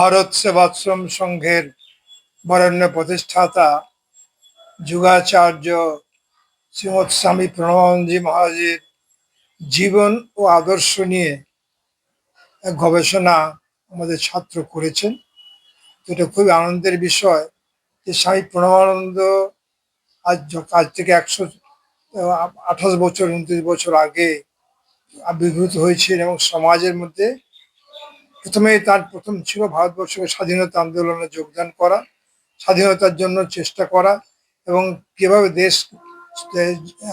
ভারত সেবাশ্রম সংঘের বরেণ্য প্রতিষ্ঠাতা যুগাচার্য শ্রীমৎ স্বামী প্রণবানন্দজি মহারাজের জীবন ও আদর্শ নিয়ে গবেষণা আমাদের ছাত্র করেছেন। এটা খুবই আনন্দের বিষয় যে স্বামী প্রণবানন্দ আজ আজ থেকে একশো, আঠাশ বছর, উনত্রিশ বছর আগে আবির্ভূত হয়েছেন এবং সমাজের মধ্যে প্রথমে তার প্রথম ছিল ভারতবর্ষকে স্বাধীনতা আন্দোলনে যোগদান করা, স্বাধীনতার জন্য চেষ্টা করা এবং কীভাবে দেশ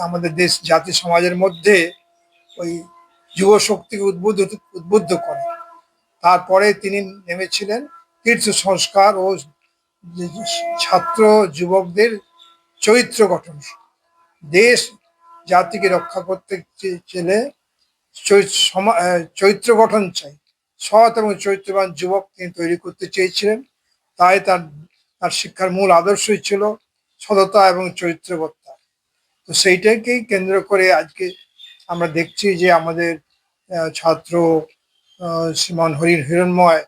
আমাদের দেশ জাতি সমাজের মধ্যে ওই যুব শক্তিকে উদ্বুদ্ধ উদ্বুদ্ধ করে। তারপরে তিনি নেমেছিলেন তীর্থ সংস্কার ও ছাত্র যুবকদের চরিত্র গঠন। দেশ জাতিকে রক্ষা করতে চেলে চরিত্র গঠন চাই। সৎ এবং চরিত্রবান যুবক তিনি তৈরি করতে চেয়েছিলেন। তাই তার তার শিক্ষার মূল আদর্শই ছিল সততা এবং চরিত্রবত্তা। তো সেইটাকেই কেন্দ্র করে আজকে আমরা দেখছি যে আমাদের ছাত্র শ্রীমান হরিণ হিরণময়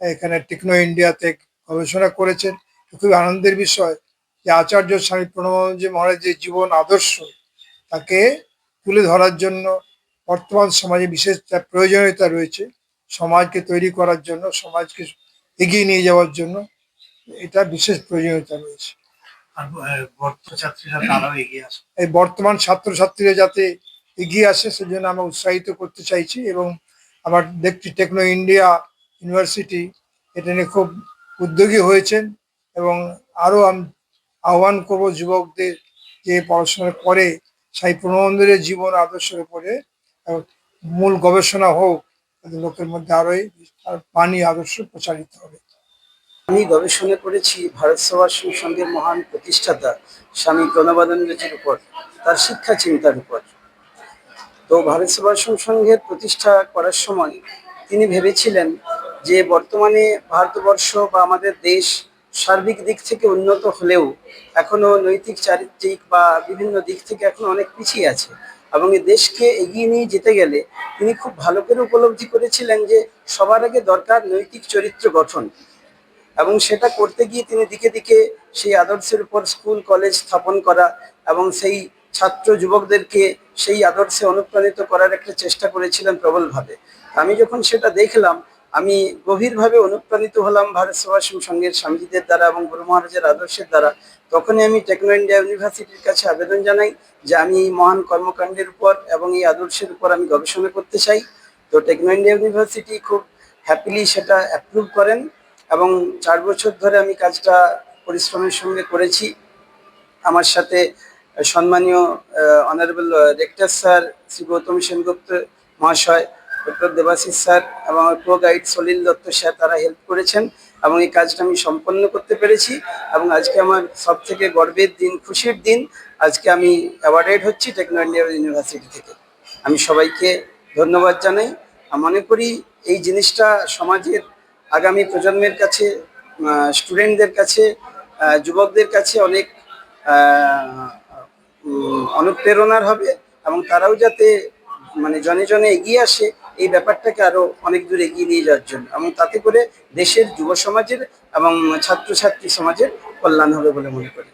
এখানে টেকনো ইন্ডিয়াতে গবেষণা করেছেন। খুবই আনন্দের বিষয় যে আচার্য স্বামী প্রণবানন্দজি মহারাজের জীবন আদর্শ তাকে তুলে ধরার জন্য বর্তমান সমাজে বিশেষ প্রয়োজনীয়তা রয়েছে। সমাজকে তৈরি করার জন্য সমাজকে এগিয়ে নিয়ে যাওয়ার জন্য এটা বিশেষ প্রয়োজনীয়তা রয়েছে। এই বর্তমান ছাত্রছাত্রীরা যাতে এগিয়ে আসে সেজন্য আমরা উৎসাহিত করতে চাইছি এবং আমার দেখছি টেকনো ইন্ডিয়া ইউনিভার্সিটি এটা নিয়ে খুব উদ্যোগী হয়েছেন এবং আরও আমি আহ্বান করব যুবকদের যে পড়াশোনা করে সাই প্রণবন্ধের জীবন আদর্শের উপরে মূল গবেষণা হোক লোকের মধ্যে তার বাণী আদর্শ প্রচারিত হবে। আমি গবেষণা করেছি, ভারত সেবাশ্রম সংঘের মহান প্রতিষ্ঠাতা স্বামী প্রণবানন্দজির উপর, তার শিক্ষা চিন্তার উপর। তো ভারত সেবাশ্রম সংঘের প্রতিষ্ঠা করার সময় তিনি ভেবেছিলেন যে বর্তমানে ভারতবর্ষ বা আমাদের দেশ সার্বিক দিক থেকে উন্নত হলেও এখনও নৈতিক, চারিত্রিক বা বিভিন্ন দিক থেকে এখনও অনেক পিছিয়ে আছে এবং এই দেশকে এগিয়ে নিয়ে যেতে গেলে তিনি খুব ভালো করে উপলব্ধি করেছিলেন যে সবার আগে দরকার নৈতিক চরিত্র গঠন। এবং সেটা করতে গিয়ে তিনি দিকে দিকে সেই আদর্শের উপর স্কুল, কলেজ স্থাপন করা এবং সেই ছাত্র যুবকদেরকে সেই আদর্শে অনুপ্রাণিত করার একটা চেষ্টা করেছিলেন প্রবলভাবে। আমি যখন সেটা দেখলাম আমি গভীরভাবে অনুপ্রাণিত হলাম ভারত সেবাশ্রম সংঘের স্বামীজিদের দ্বারা এবং গুরু মহারাজের আদর্শের দ্বারা। তখনই আমি টেকনো ইন্ডিয়া ইউনিভার্সিটির কাছে আবেদন জানাই যে আমি এই মহান কর্মকাণ্ডের উপর এবং এই আদর্শের উপর আমি গবেষণা করতে চাই। তো টেকনো ইন্ডিয়া ইউনিভার্সিটি খুব হ্যাপিলি সেটা অ্যাপ্রুভ করেন এবং চার বছর ধরে আমি কাজটা পরিশ্রমের সঙ্গে করেছি। আমার সাথে সম্মানীয় honourable rector sir Shri Goutam Sengupta মহাশয় ডক্টর দেবাশিস স্যার এবং আমার pro guide Salil Dutta sir, তারা হেল্প করেছেন এবং এই কাজটা আমি সম্পন্ন করতে পেরেছি এবং আজকে আমার সব থেকে গর্বের দিন, খুশির দিন, আজকে আমি অ্যাওয়ার্ডেড হচ্ছি টেকনো ইন্ডিয়া ইউনিভার্সিটি থেকে। আমি সবাইকে ধন্যবাদ জানাই। আর মনে করি এই জিনিসটা সমাজের আগামী প্রজন্মের কাছে স্টুডেন্টদের কাছে যুবকদের কাছে অনেক অনুপ্রেরণার হবে এবং তারাও যাতে মানে জনে জনে এগিয়ে আসে এই ব্যাপারটাকে আরও অনেক দূর এগিয়ে নিয়ে যাওয়ার জন্য এবং তাতে করে দেশের যুব সমাজের এবং ছাত্রছাত্রী সমাজের কল্যাণ হবে বলে মনে করি।